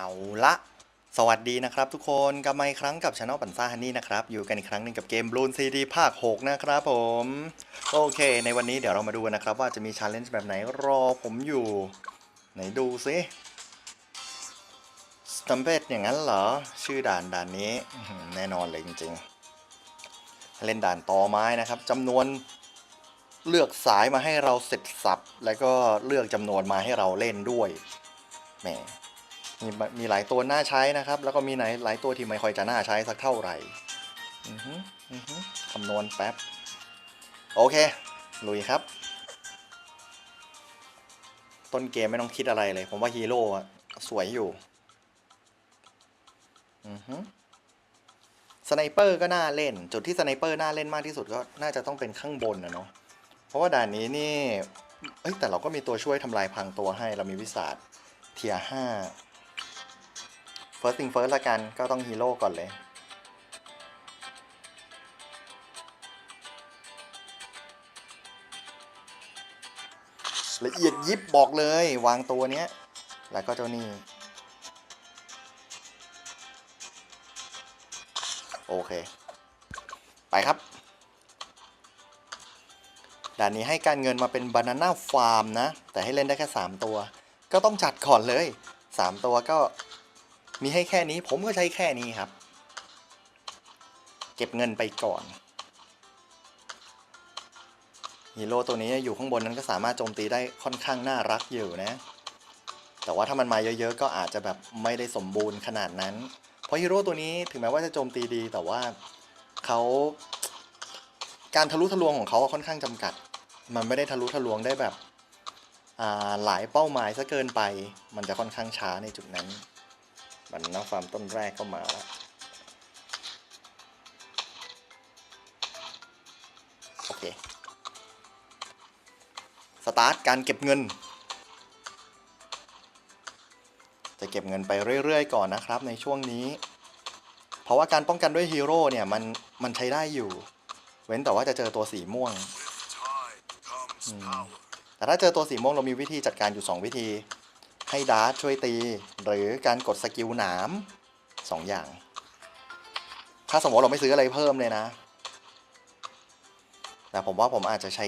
เอาละสวัสดีนะครับทุกคนกลับมาอีกครั้งกับช anel ปันซ่าฮันนี่นะครับ อยู่กันอีกครั้งหนึ่งกับเกม Bloon CD ภาค 6 นะครับผม โอเค ในวันนี้เดี๋ยวเรามาดูนะครับ ว่าจะมีชาเลนจ์แบบไหนรอผมอยู่ ไหนดูซิสตัมเบตอย่างนั้นเหรอ ชื่อด่านด่านนี้ แน่นอนเลยจริงๆ เล่นด่านตอไม้นะครับจำนวนเลือกสายมาให้เราเสร็จสับ แล้วก็เลือกจำนวนมาให้เราเล่นด้วยแหม มีมีหลายตัวน่าใช้นะครับ แล้วก็มีไหนหลายตัวที่ไม่ค่อยจะน่าใช้สักเท่าไหร่คำนวณแป๊บ โอเค ลุยครับ ต้นเกมไม่ต้องคิดอะไรเลย ผมว่าฮีโร่สวยอยู่สไนเปอร์ก็น่าเล่น จุดที่สไนเปอร์น่าเล่นมากที่สุดก็น่าจะต้องเป็นข้างบนนะเนาะเพราะว่าด่านนี้นี่เอ้ยแต่เราก็มีตัวช่วยทำลายพังตัวให้เรามีวิสาดเทียห้า first thing first ละกันก็ต้องฮีโร่ก่อนเลย ละเอียดยิบบอกเลยวางตัวเนี้ย แล้วก็เจ้านี่โอเค ไปครับด่านนี้ให้การเงินมาเป็นบานาน่าฟาร์มนะ แต่ให้เล่นได้แค่ 3 ตัว ก็ต้องจัดก่อนเลย 3 ตัวก็ มีให้แค่นี้ผมก็ใช้แค่นี้ครับ เก็บเงินไปก่อนฮีโร่ตัวนี้อยู่ข้างบนนั้นก็สามารถโจมตีได้ค่อนข้างน่ารักอยู่นะ แต่ว่าถ้ามันมาเยอะๆ ก็อาจจะแบบไม่ได้สมบูรณ์ขนาดนั้น เพราะฮีโร่ตัวนี้ถึงแม้ว่าจะโจมตีดี แต่ว่าเขาการทะลุทะลวงของเขาค่อนข้างจำกัด มันไม่ได้ทะลุทะลวงได้แบบหลายเป้าหมายซะเกินไป มันจะค่อนข้างช้าในจุดนั้น มันน้าฟาร์มต้นแรกก็มาแล้วโอเค สตาร์ทการเก็บเงิน จะเก็บเงินไปเรื่อยๆ ก่อนนะครับในช่วงนี้ เพราะว่าการป้องกันด้วยฮีโร่เนี่ยมันมันใช้ได้อยู่ เว้นแต่ว่าจะเจอตัวสีม่วง With time comes power. แต่ถ้าเจอตัวสีม่วงเรามีวิธีจัดการอยู่ 2 วิธี ให้ดาร์ทช่วยตี หรือการกดสกิลหนามสองอย่าง ถ้าสมมติเราไม่ซื้ออะไรเพิ่มเลยนะ แต่ผมว่าผมอาจจะใช้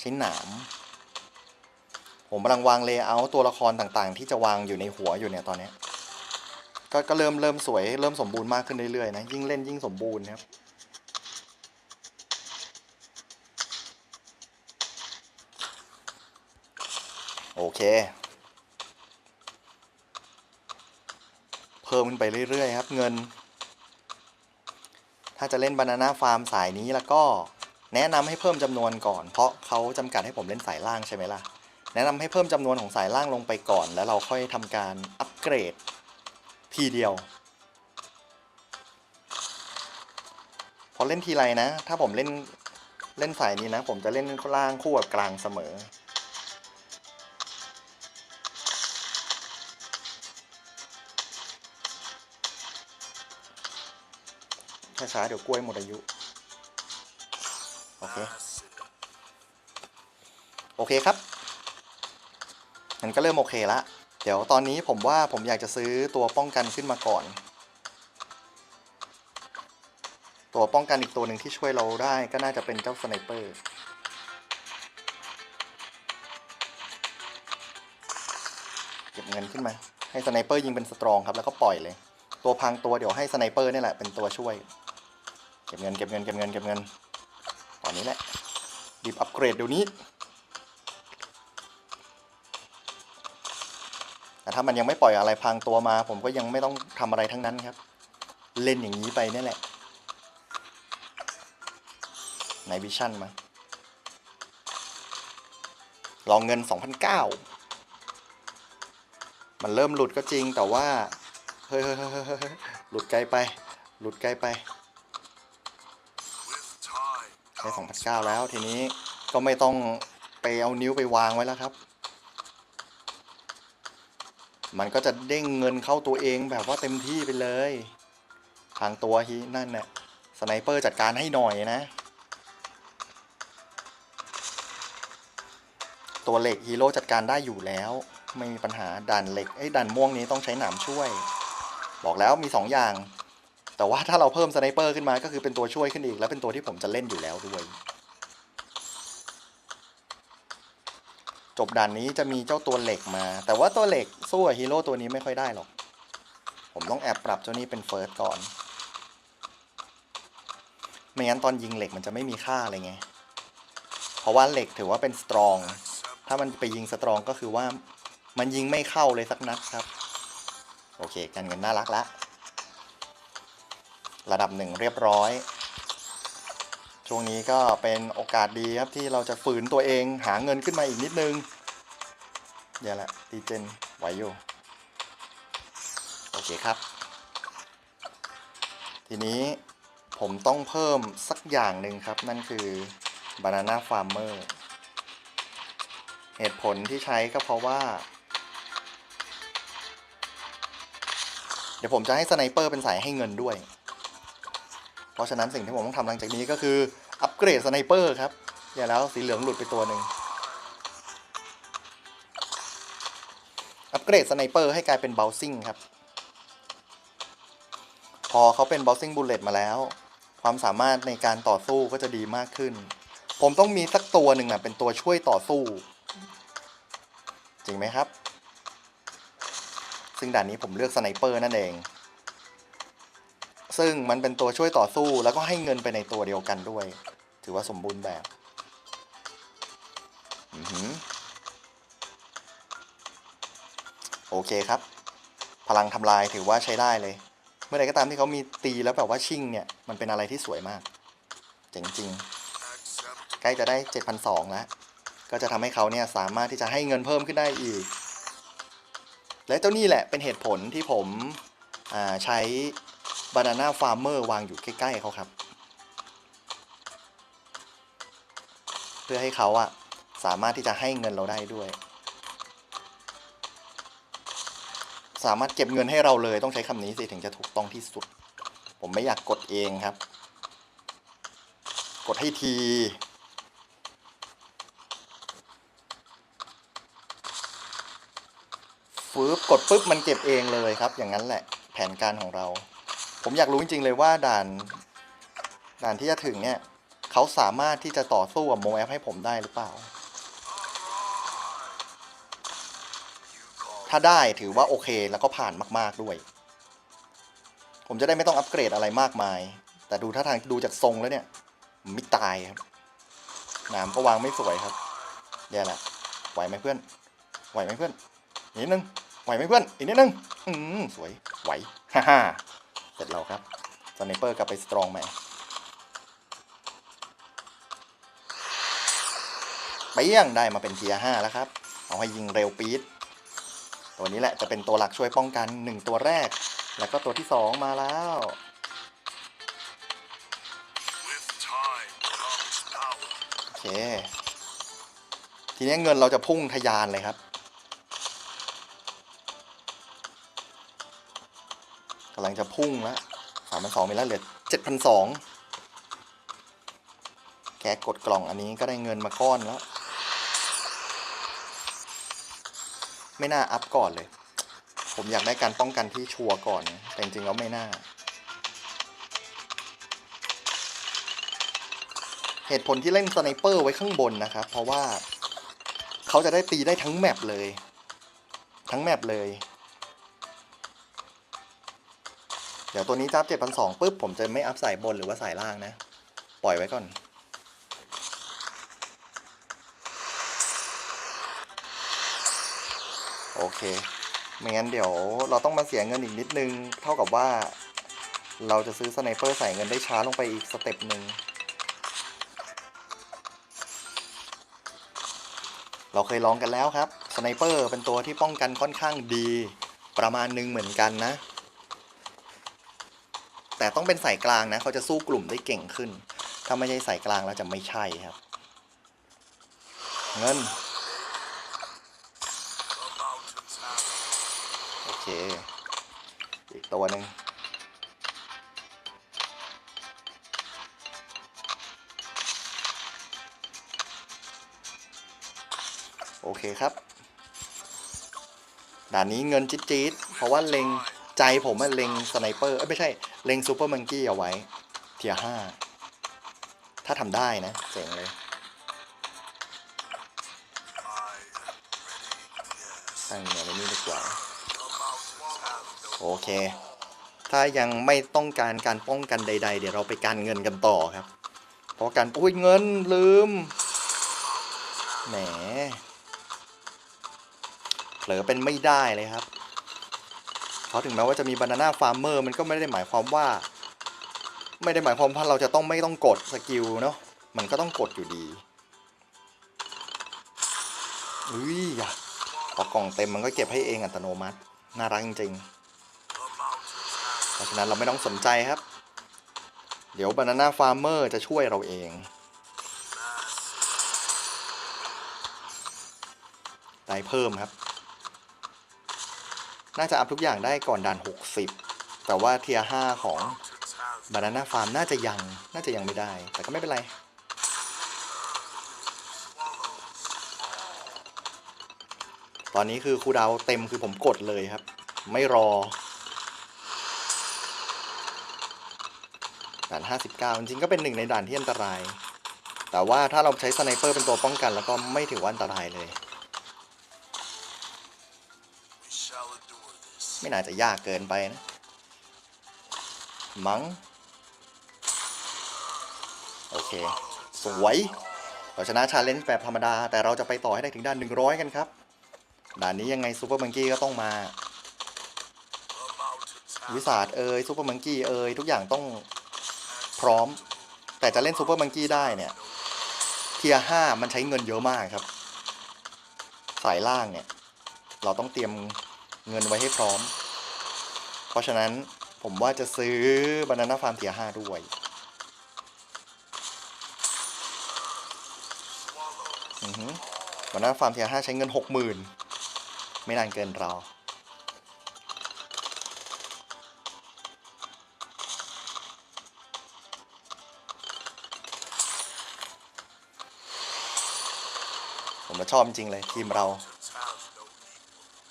ใช้หนาม ผมกำลังวางเลเยอร์ตัวละครต่างๆ ที่จะวางอยู่ในหัวอยู่เนี่ยตอนนี้ก็ก็เริ่มเริ่มสวยเริ่มสมบูรณ์มากขึ้นเรื่อยๆนะยิ่งเล่นยิ่งสมบูรณ์ครับโอเค พิ่มขึ้นไปเรื่อยๆครับ เงิน ถ้าจะเล่นบานาน่าฟาร์มสายนี้แล้วก็แนะนำให้เพิ่มจำนวนก่อน เพราะเขาจำกัดให้ผมเล่นสายล่างใช่ไหมล่ะ แนะนำให้เพิ่มจำนวนของสายล่างลงไปก่อน แล้วเราค่อยทำการอัปเกรดทีเดียว พอเล่นทีไรนะ ถ้าผมเล่นเล่นสายนี้นะ ผมจะเล่นล่างคู่กับกลางเสมอ ช้าๆเดี๋ยวกล้วยหมดอายุ โอเค โอเคครับ มันก็เริ่มโอเคละ เดี๋ยวตอนนี้ผมว่าผมอยากจะซื้อตัวป้องกันขึ้นมาก่อน ตัวป้องกันอีกตัวหนึ่งที่ช่วยเราได้ก็น่าจะเป็นเจ้าสไนเปอร์เก็บเงินขึ้นมาให้สไนเปอร์ยิงเป็นสตรองครับแล้วก็ปล่อยเลย ตัวพังตัวเดี๋ยวให้สไนเปอร์นี่แหละเป็นตัวช่วย ก็บเงินเก็บเงินเก็บเงินเก็บเงินตอนนี้แหละรีบอัปเกรดเดี๋ยวนี้ แต่ถ้ามันยังไม่ปล่อยอะไรพังตัวมา ผมก็ยังไม่ต้องทำอะไรทั้งนั้นครับ เล่นอย่างนี้ไปนี่แหละในวิชั่นมาลองเงิน 2,009มันเริ่มหลุดก็จริงแต่ว่า เฮ้ยหลุดไกลไป หลุดไกลไป ได้ comes 2,009แล้วทีนี้ก็ไม่ต้องไปเอานิ้วไปวางไว้แล้วครับ มันก็จะเด้งเงินเข้าตัวเองแบบว่าเต็มที่ไปเลย ทางตัวฮีนั่นน่ะสไนเปอร์จัดการให้หน่อยนะ ตัวเหล็กฮีโร่จัดการได้อยู่แล้ว ไม่มีปัญหาด่านเหล็กไอ้ด่านม่วงนี้ต้องใช้หนามช่วย บอกแล้วมีสองอย่าง แต่ว่าถ้าเราเพิ่มสไนเปอร์ขึ้นมาก็คือเป็นตัวช่วยขึ้นอีก และเป็นตัวที่ผมจะเล่นอยู่แล้วด้วย จบด่านนี้จะมีเจ้าตัวเหล็กมา แต่ว่าตัวเหล็กสู้กับฮีโร่ตัวนี้ไม่ค่อยได้หรอก ผมต้องแอบปรับเจ้านี้เป็นเฟิร์สก่อน ไม่งั้นตอนยิงเหล็กมันจะไม่มีค่าอะไรไง เพราะว่าเหล็กถือว่าเป็นสตรอง ถ้ามันไปยิงสตรองก็คือว่ามันยิงไม่เข้าเลยสักนัดครับ โอเคกันเงินน่ารักละ ระดับหนึ่งเรียบร้อย ช่วงนี้ก็เป็นโอกาสดีครับที่เราจะฝืนตัวเองหาเงินขึ้นมาอีกนิดนึงเดี๋ยวแหละดีเจนไหวอยู่ โอเคครับ ทีนี้ผมต้องเพิ่มสักอย่างหนึ่งครับ นั่นคือ Banana Farmer เหตุผลที่ใช้ก็เพราะว่า เดี๋ยวผมจะให้สไนเปอร์เป็นสายให้เงินด้วย เพราะฉะนั้นสิ่งที่ผมต้องทำหลังจากนี้ก็คืออัปเกรดสไนเปอร์ครับอย่าแล้วสีเหลืองหลุดไปตัวหนึ่งอัปเกรดสไนเปอร์ให้กลายเป็นเบลซิ่งครับ พอเขาเป็นเบลซิ่งบุลเลตมาแล้ว ความสามารถในการต่อสู้ก็จะดีมากขึ้น ผมต้องมีสักตัวหนึ่งนะเป็นตัวช่วยต่อสู้ จริงไหมครับ ซึ่งด่านนี้ผมเลือกสไนเปอร์นั่นเอง ซึ่งมันเป็นตัวช่วยต่อสู้แล้วก็ให้เงินไปในตัวเดียวกันด้วย ถือว่าสมบูรณ์แบบโอเคครับ พลังทำลายถือว่าใช้ได้เลย เมื่อใดก็ตามที่เขามีตีแล้วแบบว่าชิ่งเนี่ย มันเป็นอะไรที่สวยมาก เจ๋งจริง ใกล้จะได้ 7,200 แล้ว ก็จะทำให้เขาเนี่ยสามารถที่จะให้เงินเพิ่มขึ้นได้อีก และเจ้านี่แหละเป็นเหตุผลที่ผมใช้ อ่าใช้ Banana Farmer วางอยู่ใกล้ ๆเขาครับ เพื่อให้เขาอะสามารถที่จะให้เงินเราได้ด้วย สามารถเก็บเงินให้เราเลยต้องใช้คำนี้สิถึงจะถูกต้องที่สุด ผมไม่อยากกดเองครับ กดให้ทีฟืบกดปุ๊บมันเก็บเองเลยครับ อย่างนั้นแหละแผนการของเรา ผมอยากรู้จริงๆเลยว่าด่านด่านที่จะถึงเนี่ยเขาสามารถที่จะต่อสู้กับโมแอฟให้ผมได้หรือเปล่า ถ้าได้ถือว่าโอเคแล้วก็ผ่านมากๆด้วย ผมจะได้ไม่ต้องอัปเกรดอะไรมากมาย แต่ดูถ้าทางดูจากทรงแล้วเนี่ยไม่ตายครับหนามก็วางไม่สวยครับแย่ละไหวไหมเพื่อน ไหวไหมเพื่อนอีกนิดนึงไหวไหมเพื่อนอีกนิดนึงอืมสวยไหวฮ่าฮ่า ร็จแล้วครับสไนเปอร์กลับไปสตรองใหม่เปี้ยงได้มาเป็นเทียห้าแล้วครับ เอาให้ยิงเร็วปี๊ดตัวนี้แหละจะเป็นตัวหลักช่วยป้องกันหนึ่งตัวแรก แล้วก็ตัวที่สองมาแล้ว โอเค ทีนี้เงินเราจะพุ่งทะยานเลยครับำลังจะพุ่งแล้วสามพันสองมีแล้วเหลือเจ็ดพันสองแกกดกล่องอันนี้ก็ได้เงินมาก้อนแล้ว ไม่น่าอัพก่อนเลย ผมอยากได้การป้องกันที่ชัวร์ก่อน แต่จริงๆแล้วไม่น่า เหตุผลที่เล่นสไนเปอร์ไว้ข้างบนนะครับ เพราะว่าเขาจะได้ตีได้ทั้งแมปเลย ทั้งแมปเลย เดี๋ยวตัวนี้จับเจ็ดพันสองปุ๊บ ผมจะไม่อัพสายบนหรือว่าสายล่างนะ ปล่อยไว้ก่อน โอเค ไม่งั้นเดี๋ยวเราต้องมาเสียเงินอีกนิดนึง เท่ากับว่า เราจะซื้อสไนเปอร์ใส่เงินได้ช้าลงไปอีกสเต็ปหนึ่งเราเคยลองกันแล้วครับสไนเปอร์เป็นตัวที่ป้องกันค่อนข้างดี ประมาณหนึงเหมือนกันนะ แต่ต้องเป็นสายกลางนะ เขาจะสู้กลุ่มได้เก่งขึ้น ถ้าไม่ใช่สายกลางแล้วจะไม่ใช่ครับ เงิน โอเค อีกตัวหนึ่งโอเคครับด่านนี้เงินจี๊ดๆเพราะว่าเล็งใจผมอะเล็งสไนเปอร์ เอ้ยไม่ใช่ เล็งซูเปอร์มังกี้เอาไว้ เทียห้า ถ้าทำได้นะเจ๋งเลยตั้งเงินไว้นี่ดีกว่า โอเค ถ้ายังไม่ต้องการการป้องกันใด ๆ เดี๋ยวเราไปการเงินกันต่อครับ เพราะการอุ้ยเงินลืม แหมเผลอเป็นไม่ได้เลยครับ เพราะถึงแม้ว่าจะมีบานาน่าฟาร์มเมอร์มันก็ไม่ได้หมายความว่า ไม่ได้หมายความว่าเราจะต้องไม่ต้องกดสกิลเนาะมันก็ต้องกดอยู่ดีอุ้ยอย่าพอกล่องเต็มมันก็เก็บให้เองอัตโนมัติ น่ารักจริงๆเพราะฉะนั้นเราไม่ต้องสนใจครับ เดี๋ยว Banana Farmer จะช่วยเราเองได้เพิ่มครับ น่าจะอัพทุกอย่างได้ก่อนด่าน 60 แต่ว่าเทีย5ของ mountains have Banana Farm น่าจะยัง น่าจะยังไม่ได้ แต่ก็ไม่เป็นไร ตอนนี้คือคูดาวเต็มคือผมกดเลยครับ ไม่รอด่าน 59 จริงๆก็เป็นหนึ่งในด่านที่อันตราย แต่ว่าถ้าเราใช้สไนเปอร์เป็นตัวป้องกัน แล้วก็ไม่ถือว่าอันตรายเลย ไม่น่าจะยากเกินไปนะ มัง้ง โอเค สวย เราชนะชาเลนจ์แบบธรรมดา แต่เราจะไปต่อให้ได้ถึงด่าน 100 กันครับ ด่านนี้ยังไงซูเปอร์มังกี้ก็ต้องมา วิสาดเอยซูเปอร์มังกี้เอยทุกอย่างต้องพร้อม แต่จะเล่นซูเปอร์มังกี้ได้เนี่ยเทียห้ามันใช้เงินเยอะมากครับ สายล่างเนี่ย เราต้องเตรียม เงินไว้ให้พร้อม เพราะฉะนั้นผมว่าจะซื้อบานาน่าฟาร์มเทียห้าด้วย อือหือบานาน่าฟาร์มเทียห้าใช้เงินหกหมื่นไม่นานเกินรอผมชอบจริงเลยทีมเรา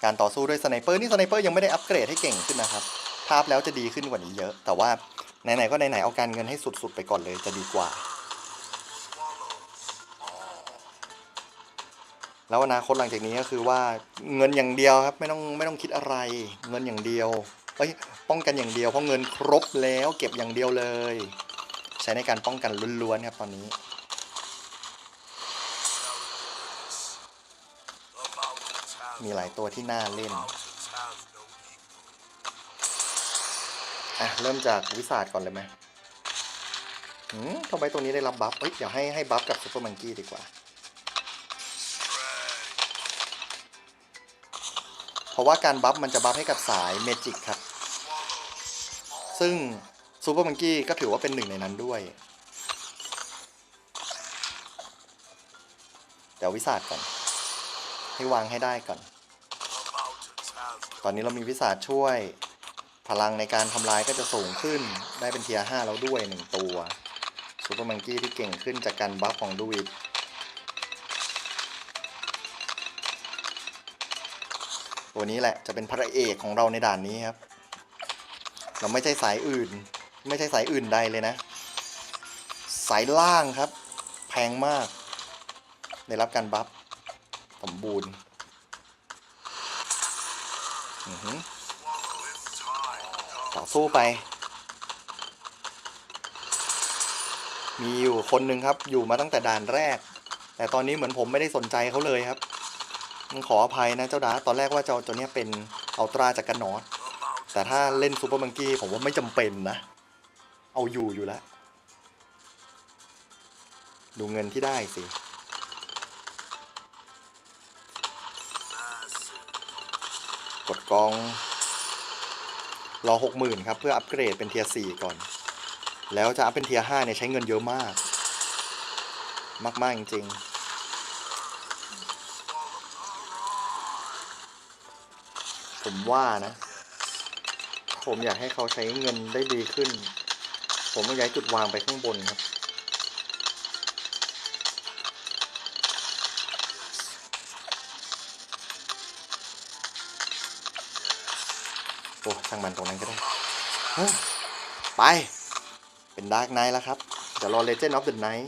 การต่อสู้ด้วยสไนเปอร์นี่สไนเปอร์ยังไม่ได้อัปเกรดให้เก่งขึ้นนะครับภาพแล้วจะดีขึ้นกว่านี้เยอะ แต่ว่าไหนๆก็ไหนๆเอาการเงินให้สุดๆไปก่อนเลยจะดีกว่า แล้วอนาคตหลังจากนี้ก็คือว่าเงินอย่างเดียวครับไม่ต้องไม่ต้องคิดอะไร เงินอย่างเดียวเอ้ยป้องกันอย่างเดียวเพราะเงินครบแล้วเก็บอย่างเดียวเลย ใช้ในการป้องกันล้วนๆครับตอนนี้ มีหลายตัวที่น่าเล่น อะ เริ่มจากวิสาดก่อนเลยไหมหืมทำไมตัวนี้ได้รับบัฟเอ้ย เดี๋ยวให้ให้บัฟกับซูเปอร์มังกี้ดีกว่า เพราะว่าการบัฟมันจะบัฟให้กับสายเมจิกครับ ซึ่งซูเปอร์มังกี้ก็ถือว่าเป็นหนึ่งในนั้นด้วย เดี๋ยววิสาดก่อน ให้วางให้ได้ก่อน The mountains have ตอนนี้เรามีวิสาดช่วย พลังในการทำลายก็จะสูงขึ้น ได้เป็นเทียร์ห้าแล้วด้วยหนึ่งตัวซูเปอร์มังกี้ที่เก่งขึ้นจากการบัฟของดูวิดตัวนี้แหละจะเป็นพระเอกของเราในด่านนี้ครับ เราไม่ใช่สายอื่น ไม่ใช่สายอื่นใดเลยนะ สายล่างครับ แพงมาก ได้รับการบัฟ สมบูรณ์อือหือต่อสู้ไป มีอยู่คนหนึ่งครับ อยู่มาตั้งแต่ด่านแรก แต่ตอนนี้เหมือนผมไม่ได้สนใจเขาเลยครับต้องขออภัยนะเจ้าดาตอนแรกว่าเจ้าตัวเนี้ยเป็นอัลตราจากกันนอตแต่ถ้าเล่นซูเปอร์มังกี้ผมว่าไม่จำเป็นนะ เอาอยู่อยู่แล้ว ดูเงินที่ได้สิ กดกอง รอหกหมื่นครับ เพื่ออัปเกรดเป็นเทียร์สี่ก่อน แล้วจะอัพเป็นเทียร์ห้าเนี่ยใช้เงินเยอะมาก มากๆจริงๆผมว่านะ ผมอยากให้เขาใช้เงินได้ดีขึ้น ผมก็ย้ายจุดวางไปข้างบนครับ ช่างมันตรงนั้นก็ได้ไป เป็นดาร์กไนท์แล้วครับ เดี๋ยวรอ Legend of the Night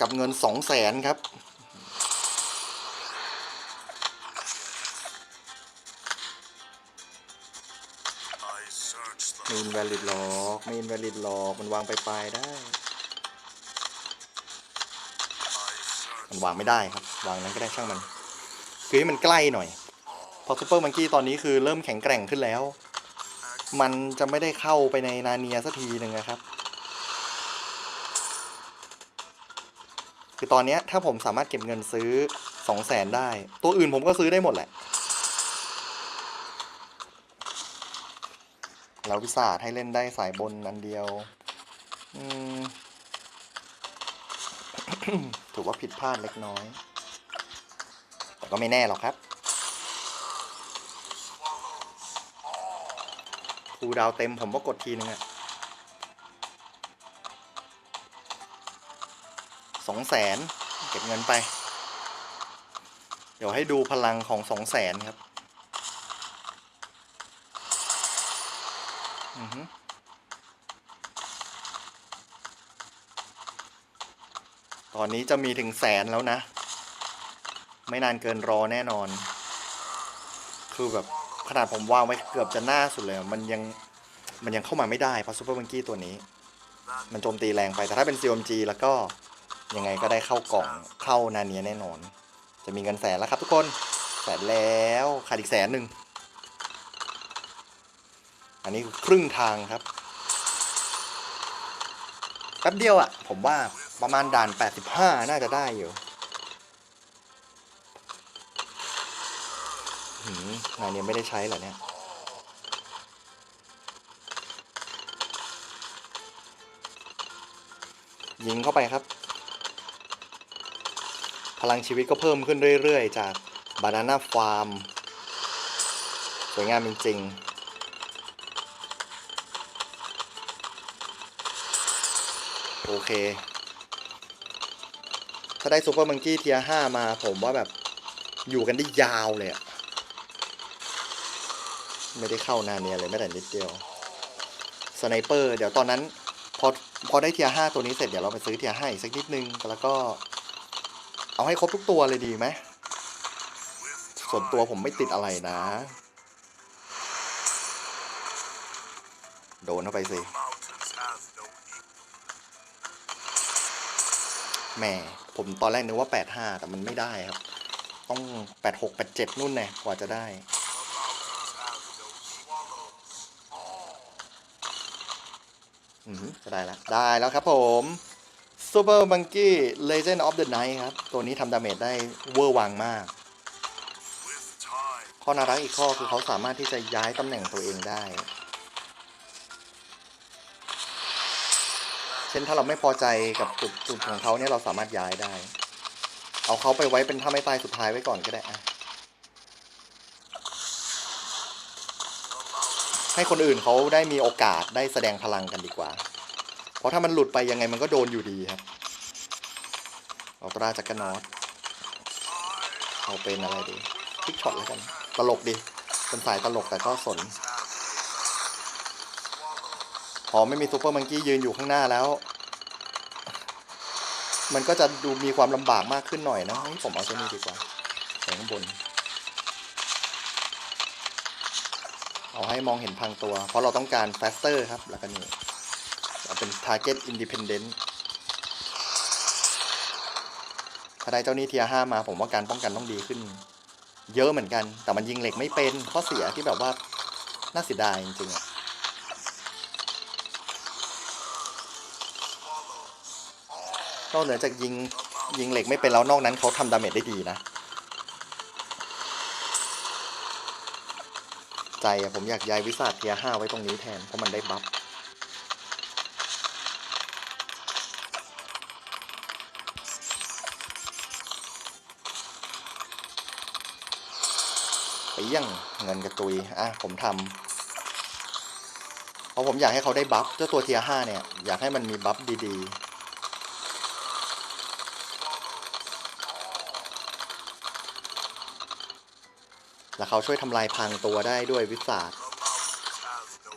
กับเงินสองแสนครับ มีนแวลิดหลอกมีนแวลิดหลอกมันวางไปปลายได้ มันวางไม่ได้ครับ วางนั้นก็ได้ช่างมัน คือให้มันใกล้หน่อย พอซูเปอร์มังกี้ตอนนี้คือเริ่มแข็งแกร่งขึ้นแล้ว มันจะไม่ได้เข้าไปในนาเนียสักทีหนึ่งนะครับ คือตอนนี้ถ้าผมสามารถเก็บเงินซื้อสองแสนได้ ตัวอื่นผมก็ซื้อได้หมดแหละแล้ววิสาให้เล่นได้สายบนอันเดียวถือว่าผิดพลาดเล็กน้อย แต่ก็ไม่แน่หรอกครับ คูดาวเต็มผมก็กดทีนึงอะสองแสนเก็บเงินไป เดี๋ยวให้ดูพลังของสองแสนครับอือฮึตอนนี้จะมีถึงแสนแล้วนะ ไม่นานเกินรอแน่นอน คือแบบ ขนาดผมวางไว้เกือบจะหน้าสุดเลยมันยังมันยังเข้ามาไม่ได้เพราะซูเปอร์มังกี้ตัวนี้ มันโจมตีแรงไปแต่ถ้าเป็น CMG แล้วก็ยังไงก็ได้เข้ากล่องเข้านาเนียแน่นอน จะมีเงินแสนแล้วครับทุกคนแสนแล้วขาดอีกแสนหนึ่งอันนี้คือครึ่งทางครับแป๊บเดียวอะ่ะผมว่าประมาณด่าน 85 น่าจะได้อยู่ งานนี้ไม่ได้ใช้เหรอเนี่ย ยิงเข้าไปครับ พลังชีวิตก็เพิ่มขึ้นเรื่อย ๆ จากบานาน่าฟาร์ม สวยงามจริงๆโอเค ถ้าได้ซูเปอร์มังกี้เทียห้ามาผมว่าแบบอยู่กันได้ยาวเลยอะ ไม่ได้เข้านาเนียเลยแม้แต่นิดเดียวสไนเปอร์เดี๋ยวตอนนั้นพอพอได้เทียห้าตัวนี้เสร็จเดี๋ยวเราไปซื้อเทียห้าอีกสักนิดนึงแล้วก็ เอาให้ครบทุกตัวเลยดีไหมส่วนตัวผมไม่ติดอะไรนะ โดนเข้าไปสิแหม่ผมตอนแรกนึกว่า 85 แต่มันไม่ได้ครับ ต้อง 86 87 นู่นแน่กว่าจะได้ จะได้แล้ว ได้แล้วครับผม Super Monkey Legend of the Night ครับ ตัวนี้ทำดาเมจได้เวอร์วังมาก ข้อน่ารักอีกข้อคือเขาสามารถที่จะย้ายตำแหน่งตัวเองได้ เช่นถ้าเราไม่พอใจกับจุดจุดของเขาเนี่ยเราสามารถย้ายได้ เอาเขาไปไว้เป็นท่าไม่ตายสุดท้ายไว้ก่อนก็ได้อะ ให้คนอื่นเขาได้มีโอกาสได้แสดงพลังกันดีกว่า เพราะถ้ามันหลุดไปยังไงมันก็โดนอยู่ดีครับ เอาตราจักรนอตเอาเป็นอะไรดีพิกช็อตแล้วกัน ตลกดีเป็นสายตลกแต่ก็สน พอไม่มีซูเปอร์มังกี้ยืนอยู่ข้างหน้าแล้ว มันก็จะดูมีความลำบากมากขึ้นหน่อยนะผมเอาตัวนี้ดีกว่าใส่ข้างบน เอาให้มองเห็นพังตัว เพราะเราต้องการ faster ครับ แล้วก็นี่เอาเป็น target independent ถ้าได้เจ้านี้เทียห้ามาผมว่าการป้องกันต้องดีขึ้น เยอะเหมือนกัน แต่มันยิงเหล็กไม่เป็นข้อเสียที่แบบว่า น่าเสียดายจริงๆอะนอกเหนือจากยิงยิงเหล็กไม่เป็นแล้วนอกนั้นเขาทำดาเมจได้ดีนะ ใจอะผมอยากย้ายวิสาเทียห้าไว้ตรงนี้แทน เพราะมันได้บัฟไปยังเงินกระตุย อะ ผมทำเพราะผมอยากให้เขาได้บัฟเจ้าตัวเทียห้าเนี่ย อยากให้มันมีบัฟดีๆ แล้วเขาช่วยทำลายพังตัวได้ด้วยวิสาด no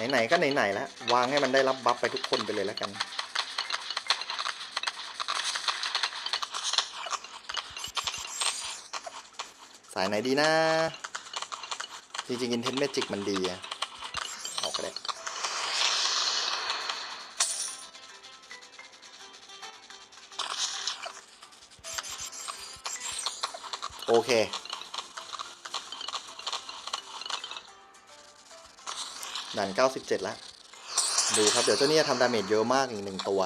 equal. ไหนๆก็ไหนๆแล้ว วางให้มันได้รับบัฟไปทุกคนไปเลยแล้วกัน สายไหนดีนะ จริงๆ Intent Magic มันดีอะ เคด่าน97 แล้ว ดูครับ เดี๋ยวเจ้านี่จะทำดาเมจเยอะมากอีกหนึ่งตัว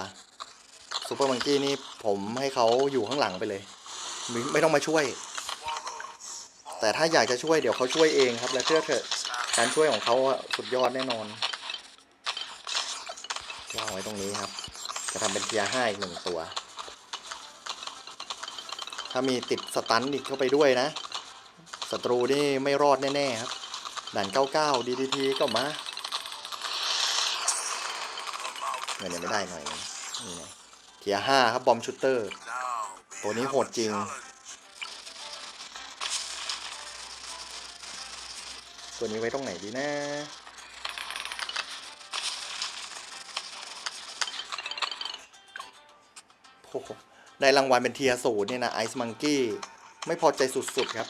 ซูเปอร์มังกี้นี่ผมให้เขาอยู่ข้างหลังไปเลยไม่ไม่ต้องมาช่วย แต่ถ้าอยากจะช่วยเดี๋ยวเขาช่วยเองครับ และเชื่อเถอะ การช่วยของเขาสุดยอดแน่นอนวางไว้ตรงนี้ครับ จะทำเป็นเทียร์ห้าอีกหนึ่งตัว ถ้ามีติดสตันอีกเข้าไปด้วยนะศัตรูนี่ไม่รอดแน่ๆครับด่าน 99 DDT ก็มาเงินยังไม่ได้หน่อยนึงนี่ไงเทียห้าครับ บอมชูเตอร์ ตัวนี้โหดจริง ตัวนี้ไว้ตรงไหนดีนะโอ้ ได้รางวัลเป็นเทียร์ศูนเนี่ยนะไอซ์มังกี้ไม่พอใจสุดๆครับ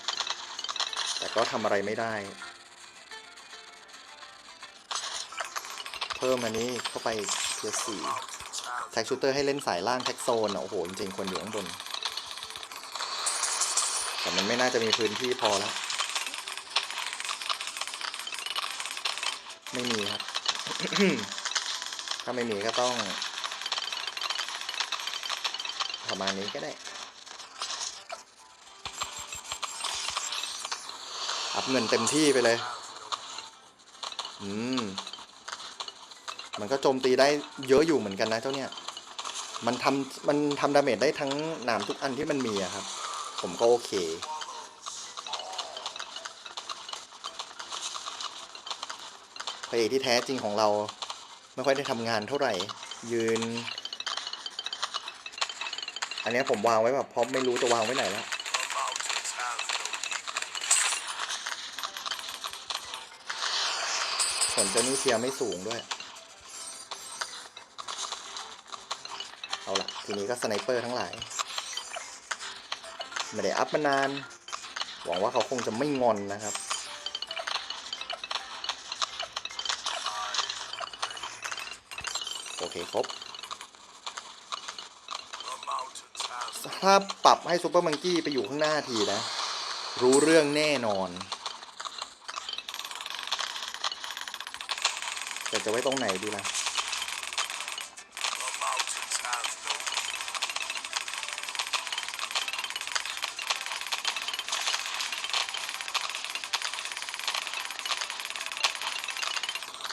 แต่ก็ทำอะไรไม่ได้ เพิ่มอันนี้เข้าไปเทียสี่แท็กชูเตอร์ให้เล่นสายล่างแท็กโซนโอ้โห จริงๆควรอยู่ข้างบน แต่มันไม่น่าจะมีพื้นที่พอแล้ว ไม่มีครับ ถ้าไม่มีก็ต้อง ประมาณนี้ก็ได้ อัพเงินเต็มที่ไปเลย อืม มันก็โจมตีได้เยอะอยู่เหมือนกันนะเจ้าเนี่ย มันทำมันทำดาเมจได้ทั้งหนามทุกอันที่มันมีอะครับ ผมก็โอเคพระเอกที่แท้จริงของเรา ไม่ค่อยได้ทำงานเท่าไหร่ ยืน อันนี้ผมวางไว้แบบเพราะไม่รู้จะวางไว้ไหนแล้ว The mountains have no equal. ส่วนเจ้านี่เทียไม่สูงด้วย เอาละทีนี้ก็สไนเปอร์ทั้งหลาย ไม่ได้อัพมานาน หวังว่าเขาคงจะไม่งอนนะครับโอเค ครบ ถ้าปรับให้ซูเปอร์มังกี้ไปอยู่ข้างหน้าทีนะ รู้เรื่องแน่นอน แต่จะไว้ตรงไหนดีล่ะ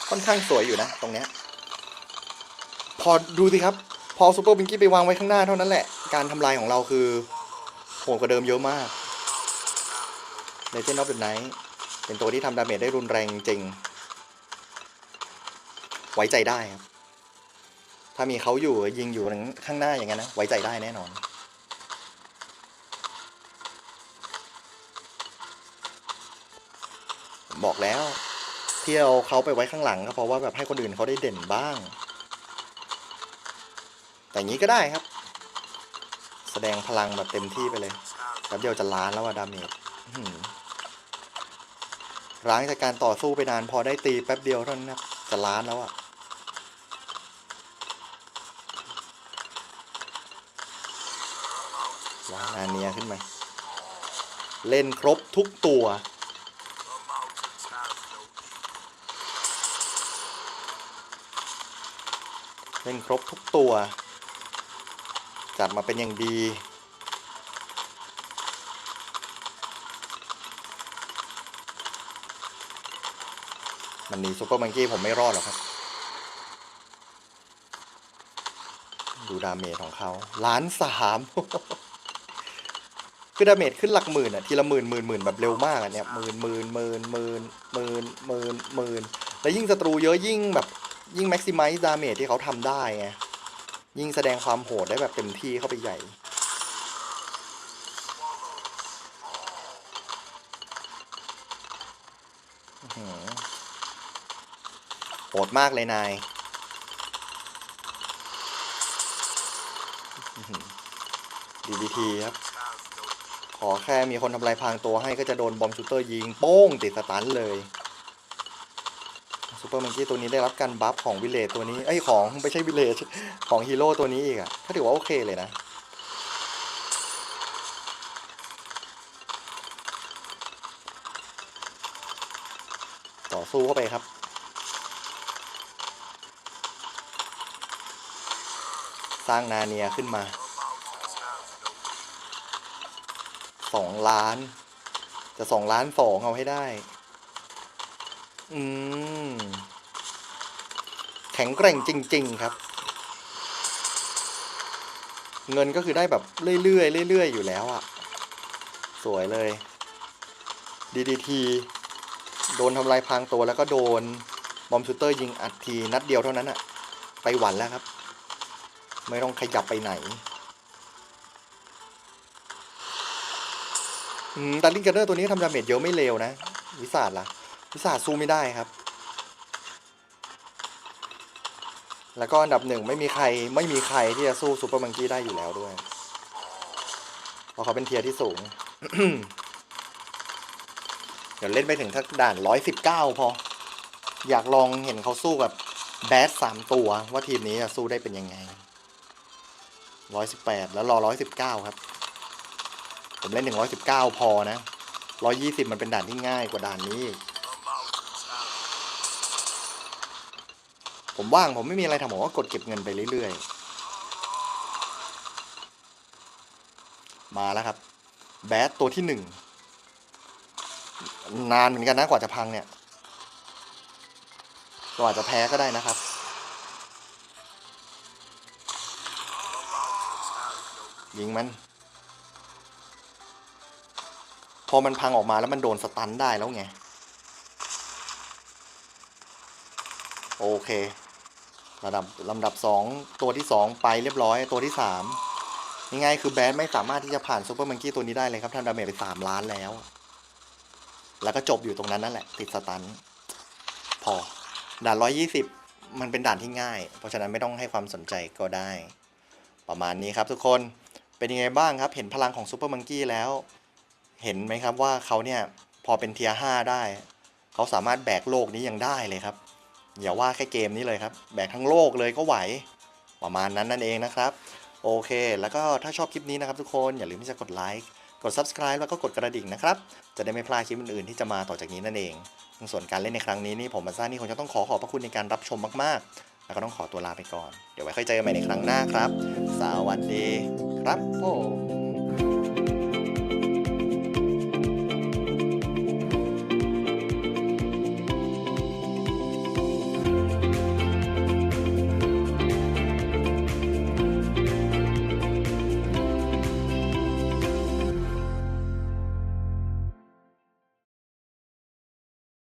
ค่อนข้างสวยอยู่นะ ตรงเนี้ย พอดูสิครับ พอซูเปอร์บิงกี้ไปวางไว้ข้างหน้าเท่านั้นแหละ การทำลายของเราคือโหดกว่าเดิมเยอะมากในเจนอฟเดอะไนท์เป็นตัวที่ทำดาเมจได้รุนแรงจริง ไว้ใจได้ครับ ถ้ามีเขาอยู่ยิงอยู่ข้างหน้าอย่างนั้นนะ ไว้ใจได้แน่นอนบอกแล้วที่เอาเขาไปไว้ข้างหลังก็เพราะว่าแบบให้คนอื่นเขาได้เด่นบ้าง แต่อย่างนี้ก็ได้ครับ แสดงพลังแบบเต็มที่ไปเลยแป๊บเดียวจะล้านแล้วอะดาเมจล้างจากการต่อสู้ไปนานพอได้ตีแป๊บเดียวเท่านั้นครับจะล้านแล้วอะล้างอาเนียขึ้นมา เล่นครบทุกตัวเล่นครบทุกตัว จัดมาเป็นอย่างดี มันหนีซูเปอร์มังกี้ผมไม่รอดหรอกครับ ดูดาเมจของเขาล้านสามคือดาเมจขึ้นหลักหมื่นอะทีละหมื่นหมื่นหมื่นแบบเร็วมากอะเนี่ยหมื่นหมื่นหมื่นหมื่นหมื่นหมื่นหมื่นแล้วยิ่งศัตรูเยอะยิ่งแบบยิ่งแม็กซิมัยดาเมจที่เขาทำได้ไง ยิ่งแสดงความโหดได้แบบเต็มที่เข้าไปใหญ่ The อื้อหือโหดมากเลยนายดีบีทีครับ Times no ขอแค่มีคนทำลายพรางตัวให้ก็จะโดนบอมชูเตอร์ยิง โป้งติดสตันเลย ซูเปอร์มังกี้ตัวนี้ได้รับการบัฟของวิเลจตัวนี้ไอ้ของไม่ใช่วิเลจของฮีโร่ตัวนี้อีกอะก็ถือว่าโอเคเลยนะต่อสู้เข้าไปครับ สร้างนาเนียขึ้นมาสองล้าน จะสองล้านสองเอาให้ได้ อืม แข็งแกร่งจริง ๆ ครับ เงินก็คือได้แบบเรื่อยๆเรื่อยๆอยู่แล้วอะ่ะ สวยเลย DDT โดนทำลายพรางตัวแล้วก็โดนบอมชูเตอร์ยิงอัดทีนัดเดียวเท่านั้นอะ่ะ ไปหวันแล้วครับ ไม่ต้องขยับไปไหนอืมดันลิงเกอร์ตัวนี้ทำดาเมจเยอะไม่เลวนะ วิสาดล่ะ วิสาดสู้ไม่ได้ครับ แล้วก็อันดับหนึ่งไม่มีใครไม่มีใครที่จะสู้ซูเปอร์มังกี้ได้อยู่แล้วด้วย เพราะเขาเป็นเทียร์ที่สูง เดี๋ยวเล่นไปถึงทักด่านร้อยสิบเก้าพอ อยากลองเห็นเขาสู้กับแบสสามตัว ว่าทีมนี้จะสู้ได้เป็นยังไงร้อยสิบแปดแล้วรอร้อยสิบเก้าครับ ผมเล่นหนึ่งร้อยสิบเก้าพอนะร้อยี่สิบมันเป็นด่านที่ง่ายกว่าด่านนี้อีก amount of time. ผมว่างผมไม่มีอะไรทำผมก็กดเก็บเงินไปเรื่อยๆ มาแล้วครับ แบสตัวที่หนึ่งนานเหมือนกันนะกว่าจะพังเนี่ยกว่าจะแพ้ก็ได้นะครับ ยิงมัน พอมันพังออกมาแล้วมันโดนสตันได้แล้วไง โอเค ระดับลำดับสองตัวที่สองไปเรียบร้อยตัวที่สามยังไงคือแบนไม่สามารถที่จะผ่านซูเปอร์มังกี้ตัวนี้ได้เลยครับทำดาเมจไปสามล้านแล้ว แล้วก็จบอยู่ตรงนั้นนั่นแหละ ติดสตันพอด่านร้อยยี่สิบมันเป็นด่านที่ง่าย เพราะฉะนั้นไม่ต้องให้ความสนใจก็ได้ ประมาณนี้ครับทุกคนเป็นยังไงบ้างครับ เห็นพลังของซูเปอร์มังกี้แล้ว เห็นไหมครับว่าเขาเนี่ยพอเป็นเทียห้าได้ เขาสามารถแบกโลกนี้ยังได้เลยครับ อย่าว่าแค่เกมนี้เลยครับ แบกทั้งโลกเลยก็ไหว ประมาณนั้นนั่นเองนะครับ โอเค แล้วก็ถ้าชอบคลิปนี้นะครับทุกคน อย่าลืมที่จะกดไลค์ กด subscribe แล้วก็กดกระดิ่งนะครับ จะได้ไม่พลาดคลิปอื่นๆที่จะมาต่อจากนี้นั่นเองส่วนการเล่นในครั้งนี้นี่ผมมาซ่านี่คงจะต้องขอขอบพระคุณในการรับชมมากๆ แล้วก็ต้องขอตัวลาไปก่อน เดี๋ยวไว้ค่อยเจอกันใหม่ในครั้งหน้าครับ สวัสดีครับผม